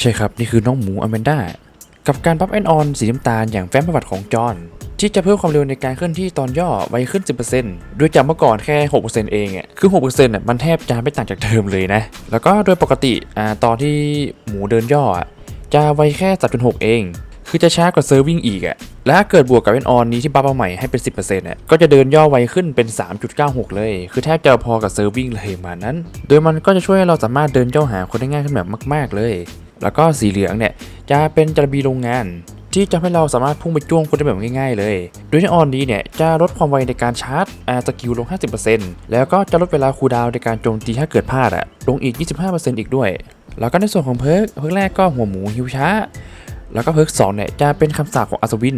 ใช่ครับ นี่คือน้องหมูอแมนด้ากับการปั๊บแอนออนสีน้ำตาลอย่างแฟ้มประวัติของจอห์นที่จะเพิ่มความเร็วในการเคลื่อนที่ตอนย่อไวขึ้น 10%โดยจากเมื่อก่อนแค่ 6%เองอะคือ 6%อะมันแทบจะไม่ต่างจากเดิมเลยนะ แล้วก็โดยปกติอ่าตอนที่หมูเดินย่อจะไวแค่ 3.6 เอง คือจะช้ากว่าเซอร์วิ่งอีกอะและถ้าเกิดบวกกับแอนออนนี้ที่บัฟมาใหม่ให้เป็น 10%เนี่ยก็จะเดินย่อไวขึ้นเป็น 3.96 เลย คือแทบจะพอกับเซอร์วิ่งเลยมานั้น โดยมันก็จะช่วยให้เราสามารถเดินย่อหาคนได้ง่ายขึ้นแบบมาก ๆ เลย แล้วก็สีเหลืองเนี่ยจะเป็นจระบีโรงงาน ที่จะให้เราสามารถพุ่งไปจ้วงคนได้แบบง่ายๆเลย โดยที่ออนนี้เนี่ยจะลดความไวในการชาร์จอาสกิลลง 50%แล้วก็จะลดเวลาคูลดาวในการโจมตีถ้าเกิดพลาดอะลงอีก 25%อีกด้วย แล้วก็ในส่วนของเพิร์กเพิร์กแรกก็หัวหมูหิวช้า แล้วก็เพิร์กสองเนี่ยจะเป็นคำสาปของอัศวิน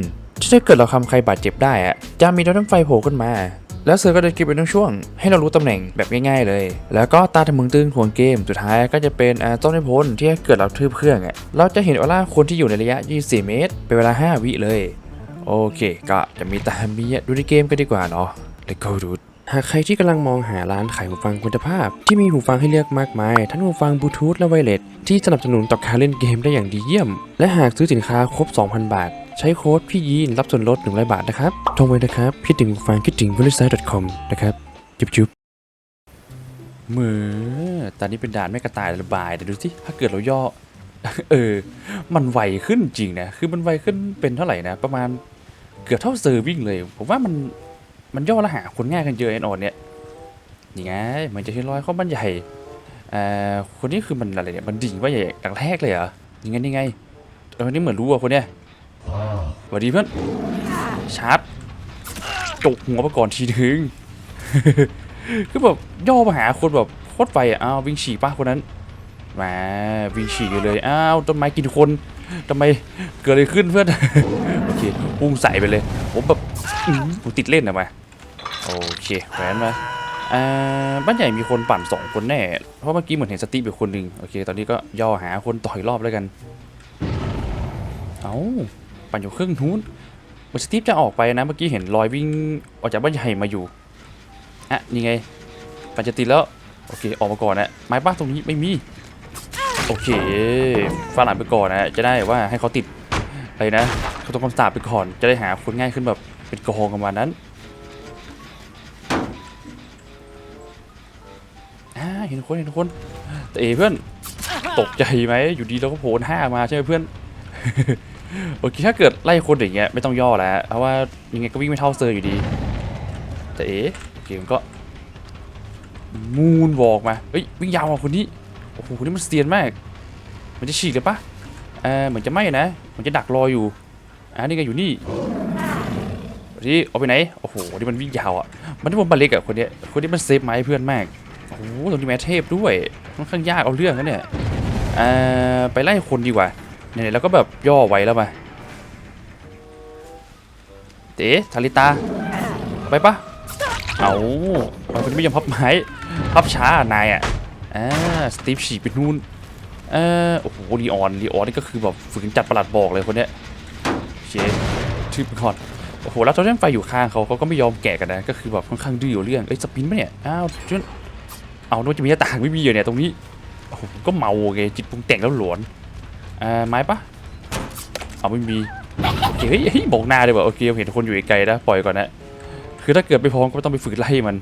ถ้าเกิดเราทำใครบาดเจ็บได้อะจะมีดาวน้ำไฟโผล่ขึ้นมา แล้วเซอร์ก็จะกินเป็นช่วงๆให้เรารู้ตำแหน่งแบบง่ายๆเลย แล้วก็ตาทะมึงตึงของเกม สุดท้ายก็จะเป็นอ่าต้นไม้พ้นที่เกิดเราทืบเครื่องอะเราจะเห็นออร่าคนที่อยู่ในระยะ 24 เมตร เป็นเวลา 5 วิเลย โอเคก็จะมีตามมีอะดูในเกมกันดีกว่าเนาะ Let's go dude หากใครที่กำลังมองหาร้านขายหูฟังคุณภาพ ที่มีหูฟังให้เลือกมากมาย ทั้งหูฟังบลูทูธและไวเลสที่สนับสนุนต่อการเล่นเกมได้อย่างดีเยี่ยม และหากซื้อสินค้าครบ 2,000 บาท ใช้โค้ดพี่ยีนรับส่วนลด100บาทนะครับโทรไว้นะครับคิดถึงฟังคิดถึง v e r i s i t e c o m นะครับจุบจุบเมื่อตอนนี้เป็นด่านไม่กระต่ายระบายแต่ดูสิถ้าเกิดเราย่อ เออ มันไวขึ้นจริงนะ คือมันไวขึ้นเป็นเท่าไหร่นะ ประมาณเกือบเท่าเซอร์วิ่งเลย ผมว่ามันมันย่อและหาคนง่ายกันเยอะแอนออนเนี่ยนี่ไงมันจะที่ร้อยข้อมันใหญ่อ่อคนนี้คือมันอะไรเนี่ย มันดิ่งว่าใหญ่ดังแรกเลยเหรอยังไงยังไงเออนี่เหมือนรู้อะคนเนี้ย วัสดีเพื่อน ชาร์จจกหัวไปก่อนทีนึง คือแบบย่อมาหาคนแบบโคตรไฟอะอ้าววิ่งฉีกป้าคนนั้นมาวิ่งฉีกเลย อ้าวต้นไม้กินคนทำไมเกิดอะไรขึ้นเพื่อน โอเคพุ่งใส่ไปเลย ผมแบบอื้อหือผมติดเล่นอะมาโอเคแขวนมาอ่าบ้านใหญ่มีคนปั่นสองคนแน่ เพราะเมื่อกี้เหมือนเห็นสตีฟอยู่คนหนึ่งโอเค ตอนนี้ก็ย่อหาคนต่อยรอบแล้วกัน เอา ปั่นอยู่ครึ่องนู้นเหมือนสตีฟจะออกไปนะ เมื่อกี้เห็นรอยวิ่งออกจากบ้านใหญ่มาอยู่อะนี่ไง ปั่นจะติดแล้ว โอเค ออกมาก่อนนะไม้บ้านตรงนี้ไม่มี โอเคฟาดหลังไปก่อนนะ จะได้ว่าให้เขาติดอะไรนะเขาต้องคำสาปไปก่อน จะได้หาคนง่ายขึ้นแบบเป็นกองประมาณนั้นเห็นคนเห็นคนแต่เอเพื่อนตกใจไหมอยู่ดีเราก็โผล่ห้ามาใช่ไหมเพื่อน โอเคถ้าเกิดไล่คนอย่างเงี้ยไม่ต้องย่อแล้วเพราะว่ายังไงก็วิ่งไม่เท่าเซอร์อยู่ดี แต่เอโอเคมันก็มูนบอกมาเฮ้ยวิ่งยาวกว่าคนนี้โอ้โหคนนี้มันเซียนมาก มันจะฉีกเลยปะเออเหมือนจะไม่นะมันจะดักรออยู่อ่านี่ไงอยู่นี่ที่เอาไปไหนโอ้โหนี่มันวิ่งยาวอะมันที่ผมบัลเล็กอะคนเนี้ยคนนี้มันเซฟไม้เพื่อนมากโอ้โหตรงนี้แมทเทพด้วยค่อนข้างยากเอาเรื่องนะเนี่ยเอ่อไปไล่คนดีกว่า เนี่ยแล้วก็แบบย่อไว้แล้วมาเต๋ทาริตา ไปปะเอามันเป็นไม่ยอมพับไม้ พับช้านายอะอ่าสตีฟฉีกไปนู่นเออโอ้โหลีออนลีออนนี่ก็คือแบบฝืนจัดประหลัดบอกเลยคนเนี้ยโอเคชื่อไปก่อนโอ้โหแล้วตอนนี้ไฟอยู่ข้างเขาเขาก็ไม่ยอมแกะกันนะ ก็คือแบบค่อนข้างดื้ออยู่เรื่องเอ้ยสปินปะเนี่ยอ้าวจนเอาโน้ตจะมีหน้าต่างไม่มีอยู่เนี่ยตรงนี้โอ้โหก็เมาไงจิตปรุงแต่งแล้วหลอน อ่าไม้ปะเอาไม่มีโอเคเฮ้ยเฮ้ยบอกหน้าเลยว่าโอเคเห็นคนอยู่ไกลๆนะปล่อยก่อนนะคือถ้าเกิดไปพร้อมก็ไม่ต้องไปฝืนไล่มัน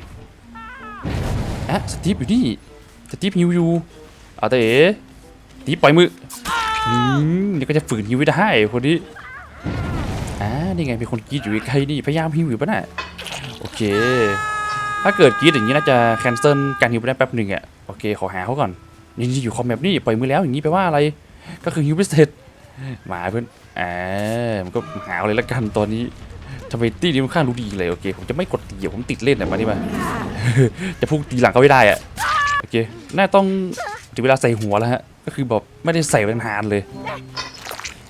อะสตีฟอยู่นี่สตีฟฮิวอยู่เอาแต่เอ๋ตีปล่อยมืออืมเดี๋ยวก็จะฝืนฮิวได้คนนี้อ่านี่ไงมีคนกีดอยู่ไกลนี่พยายามฮิวอยู่ปะน่ะโอเค ถ้าเกิดกีดอย่างนี้น่าจะแคนเซิลการฮิวไปได้แป๊บหนึ่งอะโอเคขอหาเขาก่อนนี่อยู่คอมแมปนี่ปล่อยมือแล้วอย่างนี้แปลว่าอะไร ก็คือฮิวไม่เสร็จมาเพื่อนอ่ามันก็หาเอาเลยละกันตอนนี้ทำไมตีนี้มันข้างรู้ดีเลยโอเคผมจะไม่กดเดี๋ยวผมติดเล่นอะมานี่มาจะพุ่งตีหลังเขาไม่ได้อะโอเคน่าต้องถึงเวลาใส่หัวแล้วฮะก็คือแบบไม่ได้ใส่เป็นนานเลย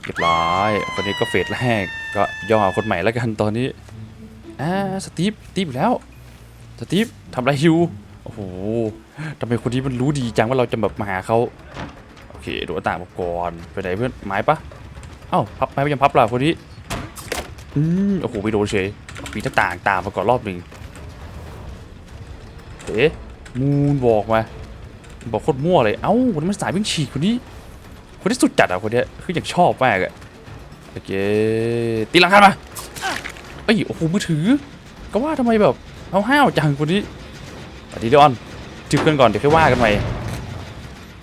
เรียบร้อยคนนี้ก็เฟสแรกก็ย่อเอาคนใหม่แล้วกันตอนนี้อ่าสตีฟสตีฟอีกแล้วสตีฟทำไรฮิวโอ้โหทำไมคนนี้มันรู้ดีจังว่าเราจะแบบมาหาเขา ดูต่างก่อนไปไหนเพื่อนไม้ปะเอ้าพับไม้ไม่ยังพับล่ะคนนี้อืมโอ้โหไปโดนเฉยปีหน้าต่างตามมาก่อนรอบหนึ่งเอ๊ะมูนบอกมาบอกโคตรมั่วเลยเอ้าคนนี้มันสายวิ่งฉีกคนนี้ คนที่สุดจัดอะคนนี้คืออย่างชอบมากอะโอเคตีหลังคันมาเอ้ยโอ้โหมือถือ ก็ว่าทำไมแบบเอาห้าวๆจังคนนี้สวัสดีดิออนจืบกันก่อนเดี๋ยวค่อยว่ากันใหม่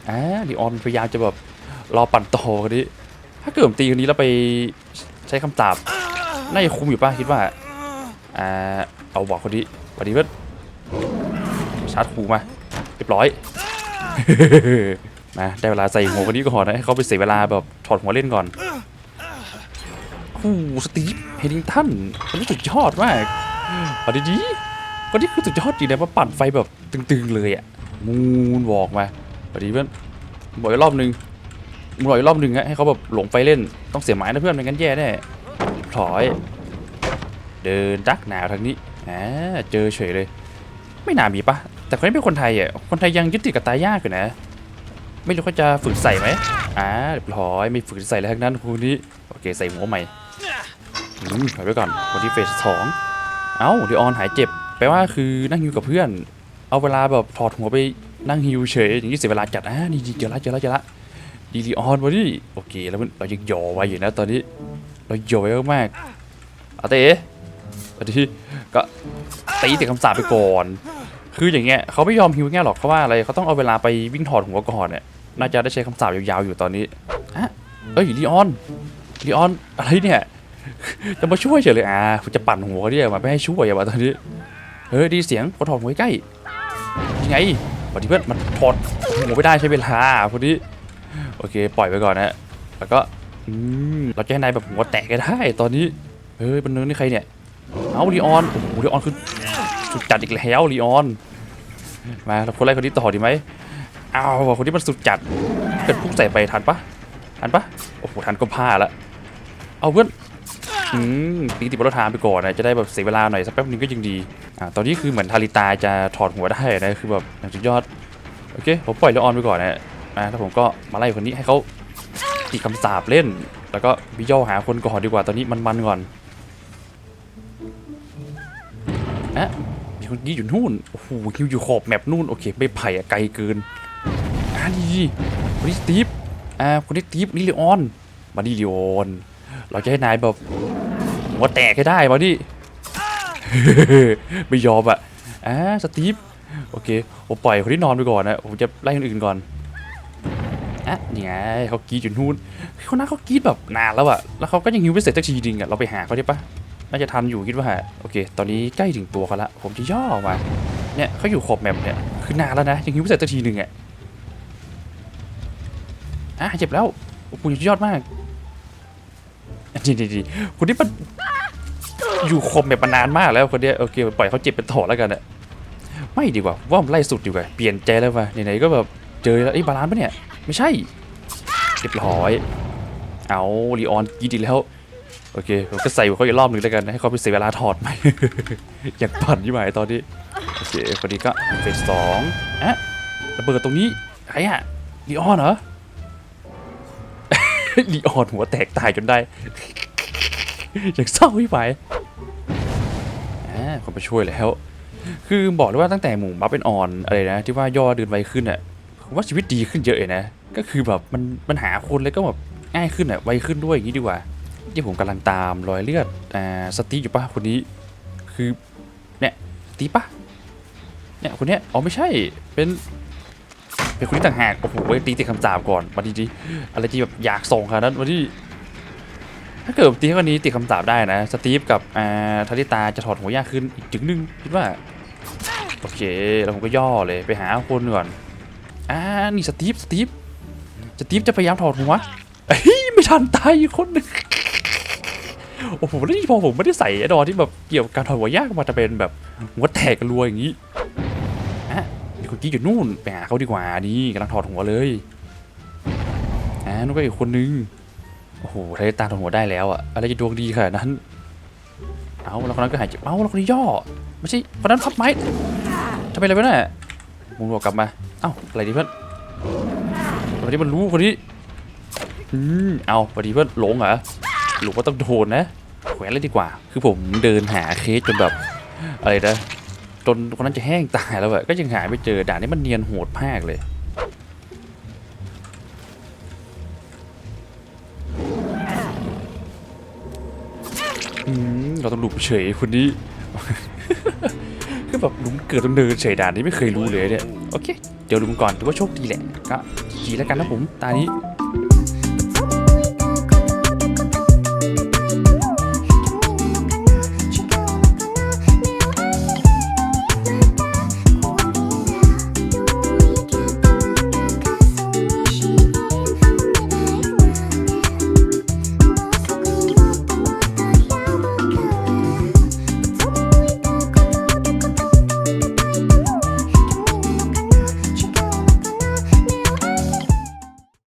อ่าดิออนพยายามจะแบบรอปั่นต่อคนนี้ ถ้าเกิดผมตีคนนี้แล้วไปใช้คำสาปน่าจะคุมอยู่ป่ะคิดว่า อ่า เอาบอกคนนี้สวัสดีเพื่อนชาร์จคูมาเรียบร้อยมาได้เวลาใส่หัวคนนี้ก่อนนะให้เขาไปเสียเวลาแบบถอดหัวเล่นก่อนโอ้โหสตีฟเฮดิงตันคนนี้สุดยอดมากเอาดีๆคนนี้คือสุดยอดจริงนะมาปั่นไฟแบบตึงๆเลยอะมูนบอกมา วัสดีเพื่อนบอกอีกรอบนึงมึงบอกอีกรอบนึงอะให้เขาแบบหลงไฟเล่นต้องเสียหมายนะเพื่อนไม่งั้นแย่แน่ถอย เดินดักหนาวทางนี้อ่าเจอเฉยเลย ไม่น่ามีปะแต่คนนี้เป็นคนไทยอะคนไทยยังยึดติดกับตายยากอยู่นะ ไม่รู้เขาจะฝึกใส่ไหมอ่าเรียบร้อยไม่ฝึกใส่แล้วทั้งนั้นคนนี้โอเคใส่หัวใหม่อืมถอยไปก่อนคนที่เฟสสองเอ้าเดออนหายเจ็บแปลว่าคือนั่งฮิวกับเพื่อน เอาเวลาแบบถอดหัวไป นั่งฮิวเฉยอย่างนี้เสียเวลาจัดอ่านี่เจอละเจอละเจอละดีดีออนวะดิโอเคแล้วมันเรายังหย่อไว้อยู่นะตอนนี้ เราหย่อไว้มากอาเต้สวัสดีก็ตีติดคำสาปไปก่อน คืออย่างเงี้ยเขาไม่ยอมฮิวง่ายหรอกเพราะว่าอะไรเขาต้องเอาเวลาไปวิ่งถอดหัวก่อนเนี่ยน่าจะได้ใช้คำสาปยาวๆอยู่ตอนนี้ฮะเอ้ยลีออนลีออนอะไรเนี่ยจะมาช่วยเฉยเลยอ่าคุณจะปั่นหัวเขาเนี่ยมาไม่ให้ช่วยอะวะตอนนี้เฮ้ยดีเสียงเขาถอดหัวใกล้ยังไง อดีเพื่อนมันถอดหัวไม่ได้ใช้เวลาพอดีโอเค ปล่อยไปก่อนนะแล้วก็อืมเราจะให้นายแบบหัวแตกก็ได้ ตอนนี้เฮ้ยบนเนินนี่ใครเนี่ย เอาลีออนโอ้โหลีออนคือสุดจัดอีกแล้วลีออนมาเราคนแรกคนนี้ต่อดีไหมเอาว่ะคนนี้มันสุดจัดเกิดพุ่งใส่ไปทันปะทันปะโอ้โหทันก็พลาดละเอาเพื่อน อืมตีติดบอลทานไปก่อนนะจะได้แบบเสียเวลาหน่อยสักแป๊บนึงก็ยังดีอ่าตอนนี้คือเหมือนทาริตาจะถอดหัวได้นะคือแบบอย่างสุดยอดโอเคผมปล่อยเลออนไปก่อนนะอ่าแล้วผมก็มาไล่คนนี้ให้เขาตีคำสาปเล่น แล้วก็วิย่อหาคนก่อนดีกว่าตอนนี้มันๆก่อนอะมีคนกี้อยู่นู่นโอ้โหคิวอยู่ขอบแมปนู่นโอเคไม่ไผ่ไกลเกินอ่าดีคนนี้สตีฟอ่าคนนี้สตีฟนี่เลออนมาดิเลออน เราจะให้นายแบบหัวแตกให้ได้มาดิไม่ยอมอะอ่าสตีฟโอเคผมปล่อยคนที่นอนไปก่อนนะผมจะไล่คนอื่นก่อนอะนี่ไงเขากรีดอยู่นู่นเขาน่าเขากรีดแบบนานแล้วอะแล้วเขาก็ยังฮิวไม่เสร็จสักทีจริงอะเราไปหาเขาได้ปะน่าจะทันอยู่คิดว่าโอเค ตอนนี้ใกล้ถึงตัวเขาละผมจะย่อมาเนี่ยเขาอยู่ขอบแมปเนี่ยคือนานแล้วนะยังฮิวไม่เสร็จสักทีหนึ่งอะอะเจ็บแล้วโอ้โหยอดมาก ดีดีดีคนนี้มันอยู่ขอบแมปมานานมากแล้วคนเนี้ยโอเคปล่อยเขาเจ็บเป็นต่อแล้วกันอะไม่ดีกว่าว่ามไล่สุดดีกว่าเปลี่ยนใจแล้วว่ะไหนๆก็แบบเจอแล้วไอ้บาลานซ์ปะเนี่ยไม่ใช่เรียบร้อย เอาลีออนกีดีแล้วโอเคผมก็ใส่เขาอีกรอบหนึ่งแล้วกันให้เขาไปเสียเวลาถอดใหม่อยากปั่นยี่หมายตอนนี้โอเคคนนี้ก็เฟสสองอะระเบิดตรงนี้ใครอะลีออนเหรอ ลีออนหัวแตกตายจนได้ อยากเศร้ายี่หมคนไปช่วยแล้ว คือบอกเลยว่าตั้งแต่หมู่บัฟเป็นออนอะไรนะ ที่ว่าย่อเดินไวขึ้นอะผมว่าชีวิตดีขึ้นเยอะเลยนะ ก็คือแบบมันมันหาคนเลยก็แบบง่ายขึ้นอะไวขึ้นด้วยอย่างนี้ดีกว่าที่ผมกำลังตามรอยเลือดอ่าสตีอยู่ปะคนนี้ คือเนี่ยสตีปะเนี่ยคนเนี้ยอ๋อไม่ใช่เป็น เป็นคนที่ต่างหากโอ้โหตีติดคำสาปก่อนมาดีดีอะไรที่แบบอยากส่งขนาดนั้นมาดีถ้าเกิดตีคนนี้ติดคำสาปได้นะ สตีฟกับอ่าทาริตาจะถอดหัวยากขึ้นอีกจึงนึงคิดว่า โอเค แล้วผมก็ย่อเลยไปหาคนก่อนอ่านี่สตีฟสตีฟสตีฟจะพยายามถอดหัวเฮ้ยไม่ทันตายอีกคนหนึงโอ้โหแล้วนี่พอผมไม่ได้ใส่อดอที่แบบเกี่ยวกับการถอดหัวยากมันจะเป็นแบบหัวแตกรัวอย่างนี้ อะมีคนกี้อยู่นู่นไปหาเขาดีกว่านี่กำลังถอดหัวเลยอ่านู่นก็อีกคนนึงโอ้โหทะเลตาถอดหัวได้แล้วอะอะไรจะดวงดีขนาดนั้นเอาแล้วคนนั้นก็หายเจ็บเอาแล้วคนนี้ย่อไม่ใช่คนนั้นพับไม้ทำไมอะไรวะเนี่ยมึงบอกกลับมาเอ้าอะไรดีเพื่อนคนนี้มันรู้คนนี้อืมเอาพอดีเพื่อนหลงเหรอหรือว่าต้องโดนนะแขวนเลยดีกว่า คือผมเดินหาเคสจนแบบอะไรนะ จนคนนั้นจะแห้งตายแล้วแบบก็ยังหาไม่เจอด่านนี้มันเนียนโหดมากเลยเราต้องหลุมเฉยคนนี้คือแบบหลุมเกิดตรงเดินเฉยด่านนี้ไม่เคยรู้เลยเนี่ยโอเค เดี๋ยวหลุมก่อนถือว่าโชคดีแหละก็ดีแล้วกันนะผมตานี้